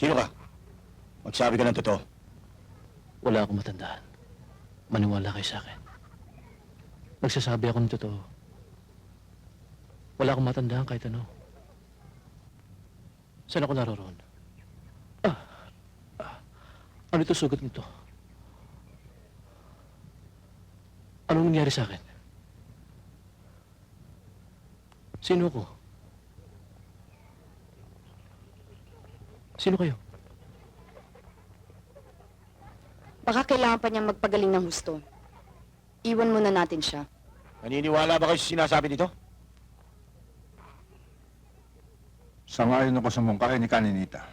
Sino ka? Magsabi ka ng totoo. Wala akong matandaan. Maniwala kayo sa akin. Nagsasabi ako ng totoo. Wala akong matandaan kahit ano. Saan ako naroon? Ah, ah, ano ito sugat nito? Anong nangyari sa akin? Sino ako? Sino kayo? Baka kailangan pa niyang magpagaling ng husto. Iwan muna natin siya. Naniniwala ba kayo sa sinasabi nito? Sangayon ako sa mungkain ni Kaninita.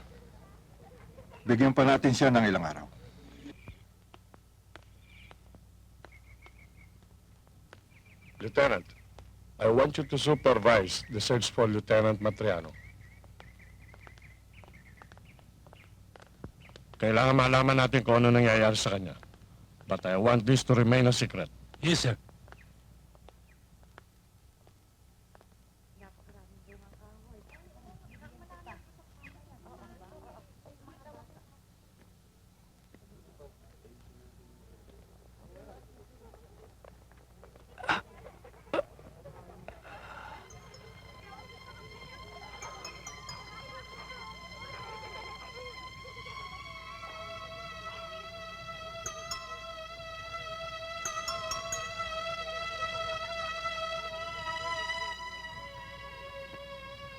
Bigyan pa natin siya ng ilang araw. Lieutenant, I want you to supervise the search for Lieutenant Matriano. Kailangan malaman natin kung ano nangyayari sa kanya. But I want this to remain a secret. Yes, sir.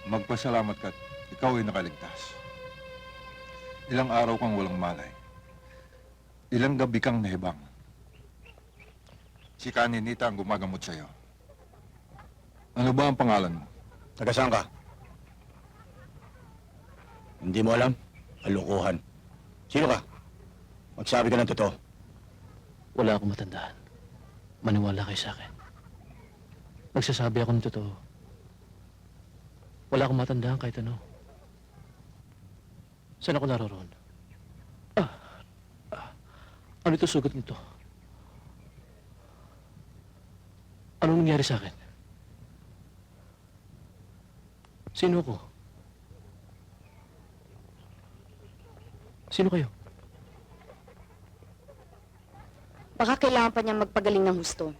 Magpasalamat ka at ikaw ay nakaligtas. Ilang araw kang walang malay. Ilang gabi kang nahibang. Si Kaninita ang gumagamot sa'yo. Ano ba ang pangalan mo? Taga saan ka? Hindi mo alam? Kalukuhan. Sino ka? Magsabi ka ng totoo. Wala akong matandaan. Maniwala kayo sa akin. Nagsasabi ako ng totoo. Wala akong matandaan kahit ano. Saan ako naroon? Ah, ah, ano ito sugat nito? Anong nangyari sa akin? Sino ako? Sino kayo? Baka kailangan pa niyang magpagaling ng husto.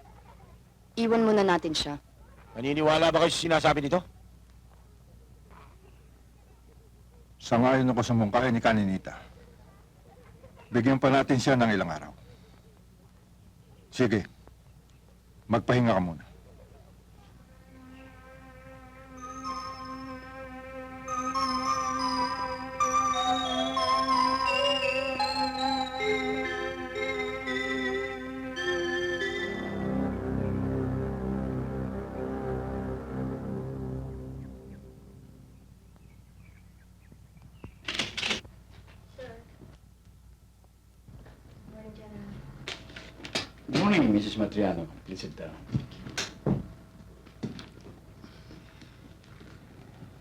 Iwan muna natin siya. Naniniwala ba kayo sa sinasabi nito? Sangayon ako sa mungkain ni Kaninita. Bigyan pa natin siya ng ilang araw. Sige. Magpahinga ka muna. Good morning, Mrs. Matriano. Please sit down.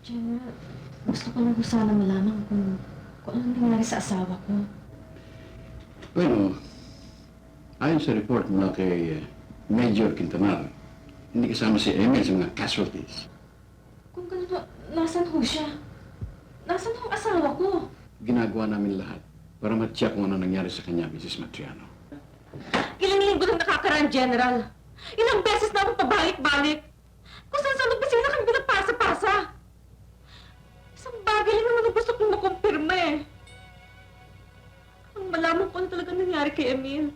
General, gusto ko lang po sana malaman kung, kung anong nangyari sa asawa ko. Bueno, ayon sa report mula kay eh, Major Quintanar, hindi kasama si Emil sa mga casualties. Kung ganun, nasan ho siya? Nasan ho ang asawa ko? Ginagawa namin lahat para matyak kung ano nangyari sa kanya, Mrs. Matriano. Ilang linggo nang nakakaraan, General. Ilang beses na akong pabalik-balik. Kung saan saan opisina kami pinapasa-pasa. Isang bagay lang naman ang gusto kong makumpirma eh. Ang malaman ko ano talaga nangyari kay Emil.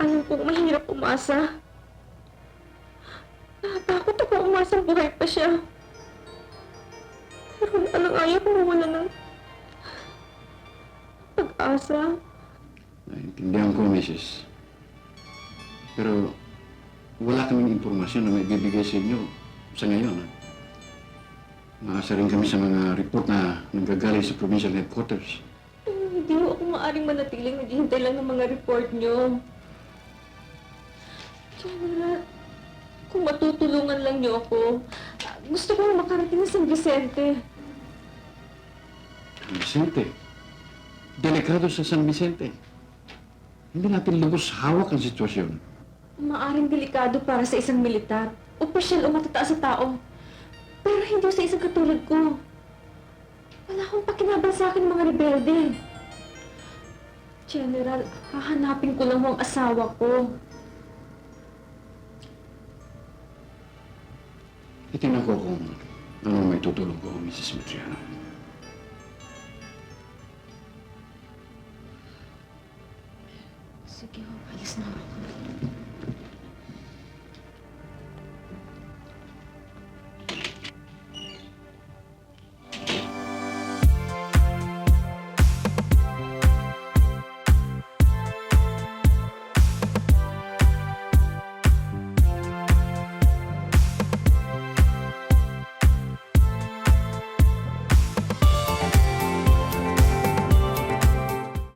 Alam kong mahirap umasa. Natatakot ako umasang buhay pa siya. Pero alang ayaw ko mawala ng pag-asa. Naintindihan ko, Mrs. Pero wala kaming impormasyon na may bibigay sa inyo sa ngayon. Ha? Maasa rin kami sa mga report na nanggagaling sa provincial headquarters. Eh, Hindi ho ako maaring manatiling naghihintay lang ng mga report nyo. General, kung matutulungan lang nyo ako, ah, gusto ko makarating na San Vicente. Vicente. Delikado sa San Vicente. Hindi natin lubos hawak ang sitwasyon. Maaring delikado para sa isang militar, opisyal o matataas sa tao. Pero kasing katulad ko. Wala akong pakinabang sa akin mga rebelde. General, hahanapin ko lang ang asawa ko. Titingnan ko kung ano may tutulong ko, Mrs. Matriano. Sige ho, alis na ako.